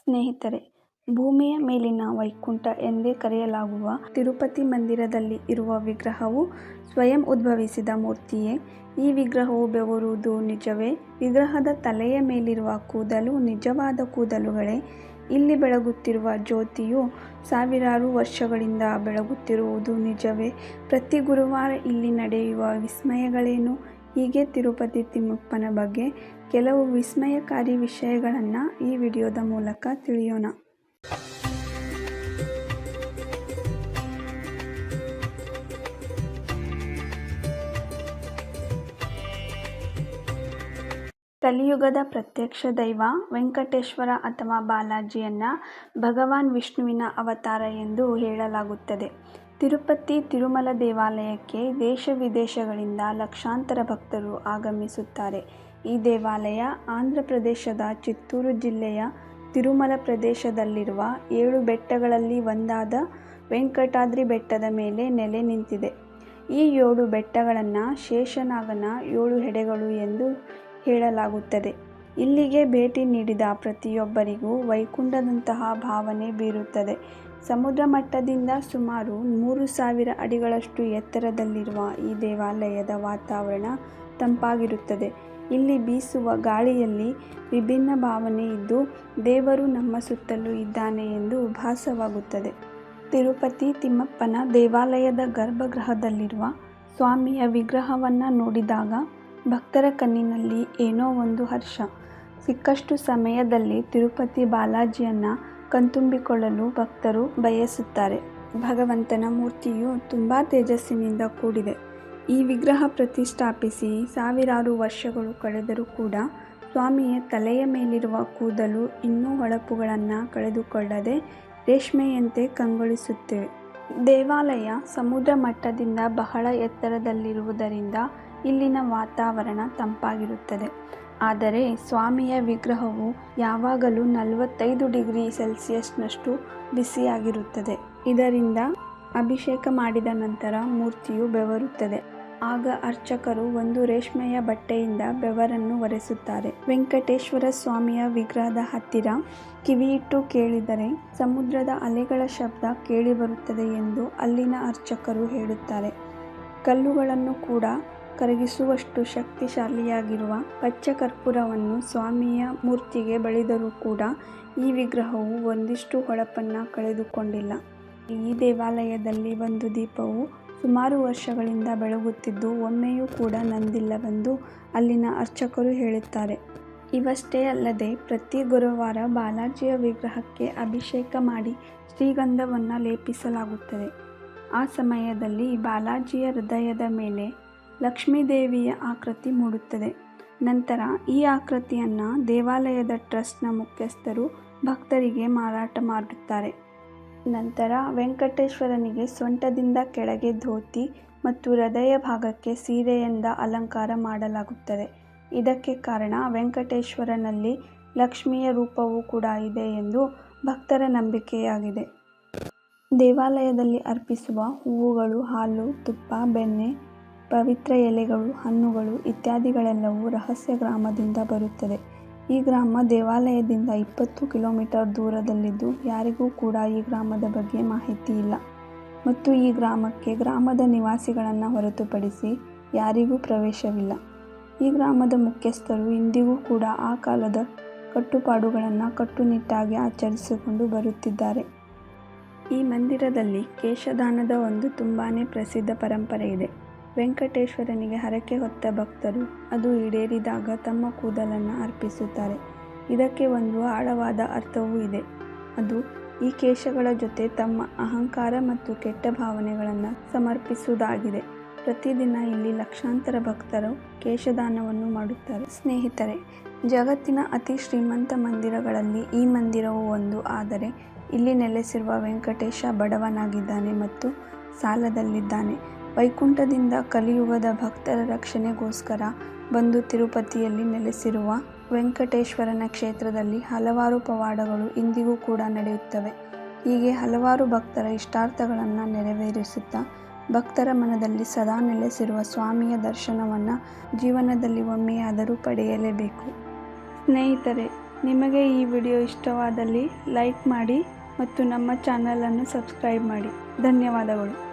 ಸ್ನೇಹಿತರೆ, ಭೂಮಿಯ ಮೇಲಿನ ವೈಕುಂಠ ಎಂದೇ ಕರೆಯಲಾಗುವ ತಿರುಪತಿ ಮಂದಿರದಲ್ಲಿ ಇರುವ ವಿಗ್ರಹವು ಸ್ವಯಂ ಉದ್ಭವಿಸಿದ ಮೂರ್ತಿಯೇ. ಈ ವಿಗ್ರಹವು ಬೆವರುವುದು ನಿಜವೇ? ವಿಗ್ರಹದ ತಲೆಯ ಮೇಲಿರುವ ಕೂದಲು ನಿಜವಾದ ಕೂದಲುಗಳೇ? ಇಲ್ಲಿ ಬೆಳಗುತ್ತಿರುವ ಜ್ಯೋತಿಯು ಸಾವಿರಾರು ವರ್ಷಗಳಿಂದ ಬೆಳಗುತ್ತಿರುವುದು ನಿಜವೇ? ಪ್ರತಿ ಗುರುವಾರ ಇಲ್ಲಿ ನಡೆಯುವ ವಿಸ್ಮಯಗಳೇನು? ಹೀಗೆ ತಿರುಪತಿ ತಿಮ್ಮಪ್ಪನ ಬಗ್ಗೆ ಕೆಲವು ವಿಸ್ಮಯಕಾರಿ ವಿಷಯಗಳನ್ನು ಈ ವಿಡಿಯೋದ ಮೂಲಕ ತಿಳಿಯೋಣ. ಕಲಿಯುಗದ ಪ್ರತ್ಯಕ್ಷ ದೈವ ವೆಂಕಟೇಶ್ವರ ಅಥವಾ ಬಾಲಾಜಿಯನ್ನ ಭಗವಾನ್ ವಿಷ್ಣುವಿನ ಅವತಾರ ಎಂದು ಹೇಳಲಾಗುತ್ತದೆ. ತಿರುಪತಿ ತಿರುಮಲ ದೇವಾಲಯಕ್ಕೆ ದೇಶ ವಿದೇಶಗಳಿಂದ ಲಕ್ಷಾಂತರ ಭಕ್ತರು ಆಗಮಿಸುತ್ತಾರೆ. ಈ ದೇವಾಲಯ ಆಂಧ್ರ ಪ್ರದೇಶದ ಚಿತ್ತೂರು ಜಿಲ್ಲೆಯ ತಿರುಮಲ ಪ್ರದೇಶದಲ್ಲಿರುವ ಏಳು ಬೆಟ್ಟಗಳಲ್ಲಿ ಒಂದಾದ ವೆಂಕಟಾದ್ರಿ ಬೆಟ್ಟದ ಮೇಲೆ ನೆಲೆ ನಿಂತಿದೆ. ಈ ಏಳು ಬೆಟ್ಟಗಳನ್ನು ಶೇಷನಾಗನ ಏಳು ಹೆಡೆಗಳು ಎಂದು ಹೇಳಲಾಗುತ್ತದೆ. ಇಲ್ಲಿಗೆ ಭೇಟಿ ನೀಡಿದ ಪ್ರತಿಯೊಬ್ಬರಿಗೂ ವೈಕುಂಠದಂತಹ ಭಾವನೆ ಬೀರುತ್ತದೆ. ಸಮುದ್ರ ಮಟ್ಟದಿಂದ ಸುಮಾರು ಮೂರು ಸಾವಿರ ಅಡಿಗಳಷ್ಟು ಎತ್ತರದಲ್ಲಿರುವ ಈ ದೇವಾಲಯದ ವಾತಾವರಣ ತಂಪಾಗಿರುತ್ತದೆ. ಇಲ್ಲಿ ಬೀಸುವ ಗಾಳಿಯಲ್ಲಿ ವಿಭಿನ್ನ ಭಾವನೆ ಇದ್ದು, ದೇವರು ನಮ್ಮ ಸುತ್ತಲೂ ಇದ್ದಾನೆ ಎಂದು ಭಾಸವಾಗುತ್ತದೆ ತಿರುಪತಿ ತಿಮ್ಮಪ್ಪನ ದೇವಾಲಯದ ಗರ್ಭಗೃಹದಲ್ಲಿರುವ ಸ್ವಾಮಿಯ ವಿಗ್ರಹವನ್ನು ನೋಡಿದಾಗ ಭಕ್ತರ ಕಣ್ಣಿನಲ್ಲಿ ಏನೋ ಒಂದು ಹರ್ಷ. ಸಿಕ್ಕಷ್ಟು ಸಮಯದಲ್ಲಿ ತಿರುಪತಿ ಬಾಲಾಜಿಯನ್ನು ಕಣ್ತುಂಬಿಕೊಳ್ಳಲು ಭಕ್ತರು ಬಯಸುತ್ತಾರೆ. ಭಗವಂತನ ಮೂರ್ತಿಯು ತುಂಬ ತೇಜಸ್ಸಿನಿಂದ ಕೂಡಿದೆ. ಈ ವಿಗ್ರಹ ಪ್ರತಿಷ್ಠಾಪಿಸಿ ಸಾವಿರಾರು ವರ್ಷಗಳು ಕಳೆದರೂ ಕೂಡ ಸ್ವಾಮಿಯ ತಲೆಯ ಮೇಲಿರುವ ಕೂದಲು ಇನ್ನೂ ಹೊಳಪುಗಳನ್ನು ಕಳೆದುಕೊಳ್ಳದೆ ರೇಷ್ಮೆಯಂತೆ ಕಂಗೊಳಿಸುತ್ತಿವೆ. ದೇವಾಲಯ ಸಮುದ್ರ ಮಟ್ಟದಿಂದ ಬಹಳ ಎತ್ತರದಲ್ಲಿರುವುದರಿಂದ ಇಲ್ಲಿನ ವಾತಾವರಣ ತಂಪಾಗಿರುತ್ತದೆ. ಆದರೆ ಸ್ವಾಮಿಯ ವಿಗ್ರಹವು ಯಾವಾಗಲೂ ನಲವತ್ತೈದು ಡಿಗ್ರಿ ಸೆಲ್ಸಿಯಸ್ನಷ್ಟು ಬಿಸಿಯಾಗಿರುತ್ತದೆ. ಇದರಿಂದ ಅಭಿಷೇಕ ಮಾಡಿದ ನಂತರ ಮೂರ್ತಿಯು ಬೆವರುತ್ತದೆ. ಆಗ ಅರ್ಚಕರು ಒಂದು ರೇಷ್ಮೆಯ ಬಟ್ಟೆಯಿಂದ ಬೆವರನ್ನು ಒರೆಸುತ್ತಾರೆ. ವೆಂಕಟೇಶ್ವರ ಸ್ವಾಮಿಯ ವಿಗ್ರಹದ ಹತ್ತಿರ ಕಿವಿಯಿಟ್ಟು ಕೇಳಿದರೆ ಸಮುದ್ರದ ಅಲೆಗಳ ಶಬ್ದ ಕೇಳಿಬರುತ್ತದೆ ಎಂದು ಅಲ್ಲಿನ ಅರ್ಚಕರು ಹೇಳುತ್ತಾರೆ. ಕಲ್ಲುಗಳನ್ನು ಕೂಡ ಕರಗಿಸುವಷ್ಟು ಶಕ್ತಿಶಾಲಿಯಾಗಿರುವ ಪಚ್ಚ ಕರ್ಪೂರವನ್ನು ಸ್ವಾಮಿಯ ಮೂರ್ತಿಗೆ ಬಳಿದರೂ ಕೂಡ ಈ ವಿಗ್ರಹವು ಒಂದಿಷ್ಟು ಹೊಳಪನ್ನು ಕಳೆದುಕೊಂಡಿಲ್ಲ. ಈ ದೇವಾಲಯದಲ್ಲಿ ಒಂದು ದೀಪವು ಸುಮಾರು ವರ್ಷಗಳಿಂದ ಬೆಳಗುತ್ತಿದ್ದು ಒಮ್ಮೆಯೂ ಕೂಡ ನಂದಿಲ್ಲವೆಂದು ಅಲ್ಲಿನ ಅರ್ಚಕರು ಹೇಳುತ್ತಾರೆ. ಇವಷ್ಟೇ ಅಲ್ಲದೆ ಪ್ರತಿ ಗುರುವಾರ ಬಾಲಾಜಿಯ ವಿಗ್ರಹಕ್ಕೆ ಅಭಿಷೇಕ ಮಾಡಿ ಶ್ರೀಗಂಧವನ್ನು ಲೇಪಿಸಲಾಗುತ್ತದೆ. ಆ ಸಮಯದಲ್ಲಿ ಬಾಲಾಜಿಯ ಹೃದಯದ ಮೇಲೆ ಲಕ್ಷ್ಮೀದೇವಿಯ ಆಕೃತಿ ಮೂಡುತ್ತದೆ. ನಂತರ ಈ ಆಕೃತಿಯನ್ನು ದೇವಾಲಯದ ಟ್ರಸ್ಟ್ನ ಮುಖ್ಯಸ್ಥರು ಭಕ್ತರಿಗೆ ಮಾರಾಟ ಮಾಡುತ್ತಾರೆ. ನಂತರ ವೆಂಕಟೇಶ್ವರನಿಗೆ ಸೊಂಟದಿಂದ ಕೆಳಗೆ ಧೋತಿ ಮತ್ತು ಹೃದಯ ಭಾಗಕ್ಕೆ ಸೀರೆಯಿಂದ ಅಲಂಕಾರ ಮಾಡಲಾಗುತ್ತದೆ. ಇದಕ್ಕೆ ಕಾರಣ ವೆಂಕಟೇಶ್ವರನಲ್ಲಿ ಲಕ್ಷ್ಮಿಯ ರೂಪವೂ ಕೂಡ ಇದೆ ಎಂದು ಭಕ್ತರ ನಂಬಿಕೆಯಾಗಿದೆ. ದೇವಾಲಯದಲ್ಲಿ ಅರ್ಪಿಸುವ ಹೂವುಗಳು, ಹಾಲು, ತುಪ್ಪ, ಬೆಣ್ಣೆ, ಪವಿತ್ರ ಎಲೆಗಳು, ಹಣ್ಣುಗಳು ಇತ್ಯಾದಿಗಳೆಲ್ಲವೂ ರಹಸ್ಯ ಗ್ರಾಮದಿಂದ ಬರುತ್ತದೆ. ಈ ಗ್ರಾಮ ದೇವಾಲಯದಿಂದ ಇಪ್ಪತ್ತು ಕಿಲೋಮೀಟರ್ ದೂರದಲ್ಲಿದ್ದು ಯಾರಿಗೂ ಕೂಡ ಈ ಗ್ರಾಮದ ಬಗ್ಗೆ ಮಾಹಿತಿ ಇಲ್ಲ. ಮತ್ತು ಈ ಗ್ರಾಮಕ್ಕೆ ಗ್ರಾಮದ ನಿವಾಸಿಗಳನ್ನು ಹೊರತುಪಡಿಸಿ ಯಾರಿಗೂ ಪ್ರವೇಶವಿಲ್ಲ. ಈ ಗ್ರಾಮದ ಮುಖ್ಯಸ್ಥರು ಇಂದಿಗೂ ಕೂಡ ಆ ಕಾಲದ ಕಟ್ಟುಪಾಡುಗಳನ್ನು ಕಟ್ಟುನಿಟ್ಟಾಗಿ ಆಚರಿಸಿಕೊಂಡು ಬರುತ್ತಿದ್ದಾರೆ. ಈ ಮಂದಿರದಲ್ಲಿ ಕೇಶದಾನದ ಒಂದು ತುಂಬಾ ಪ್ರಸಿದ್ಧ ಪರಂಪರೆ ಇದೆ. ವೆಂಕಟೇಶ್ವರನಿಗೆ ಹರಕೆ ಹೊತ್ತ ಭಕ್ತರು ಅದು ಈಡೇರಿದಾಗ ತಮ್ಮ ಕೂದಲನ್ನು ಅರ್ಪಿಸುತ್ತಾರೆ. ಇದಕ್ಕೆ ಒಂದು ಆಳವಾದ ಅರ್ಥವೂ ಇದೆ. ಅದು ಈ ಕೇಶಗಳ ಜೊತೆ ತಮ್ಮ ಅಹಂಕಾರ ಮತ್ತು ಕೆಟ್ಟ ಭಾವನೆಗಳನ್ನು ಸಮರ್ಪಿಸುವುದಾಗಿದೆ. ಪ್ರತಿದಿನ ಇಲ್ಲಿ ಲಕ್ಷಾಂತರ ಭಕ್ತರು ಕೇಶದಾನವನ್ನು ಮಾಡುತ್ತಾರೆ. ಸ್ನೇಹಿತರೆ, ಜಗತ್ತಿನ ಅತಿ ಶ್ರೀಮಂತ ಮಂದಿರಗಳಲ್ಲಿ ಈ ಮಂದಿರವು ಒಂದು. ಆದರೆ, ಇಲ್ಲಿ ನೆಲೆಸಿರುವ ವೆಂಕಟೇಶ ಬಡವನಾಗಿದ್ದಾನೆ ಮತ್ತು ಸಾಲದಲ್ಲಿದ್ದಾನೆ. ವೈಕುಂಠದಿಂದ ಕಲಿಯುಗದ ಭಕ್ತರ ರಕ್ಷಣೆಗೋಸ್ಕರ ಬಂದು ತಿರುಪತಿಯಲ್ಲಿ ನೆಲೆಸಿರುವ ವೆಂಕಟೇಶ್ವರನ ಕ್ಷೇತ್ರದಲ್ಲಿ ಹಲವಾರು ಪವಾಡಗಳು ಇಂದಿಗೂ ಕೂಡ ನಡೆಯುತ್ತವೆ. ಹೀಗೆ ಹಲವಾರು ಭಕ್ತರ ಇಷ್ಟಾರ್ಥಗಳನ್ನು ನೆರವೇರಿಸುತ್ತಾ ಭಕ್ತರ ಮನದಲ್ಲಿ ಸದಾ ನೆಲೆಸಿರುವ ಸ್ವಾಮಿಯ ದರ್ಶನವನ್ನು ಜೀವನದಲ್ಲಿ ಒಮ್ಮೆಯಾದರೂ ಪಡೆಯಲೇಬೇಕು. ಸ್ನೇಹಿತರೆ, ನಿಮಗೆ ಈ ವಿಡಿಯೋ ಇಷ್ಟವಾದಲ್ಲಿ ಲೈಕ್ ಮಾಡಿ ಮತ್ತು ನಮ್ಮ ಚಾನಲನ್ನು ಸಬ್ಸ್ಕ್ರೈಬ್ ಮಾಡಿ. ಧನ್ಯವಾದಗಳು.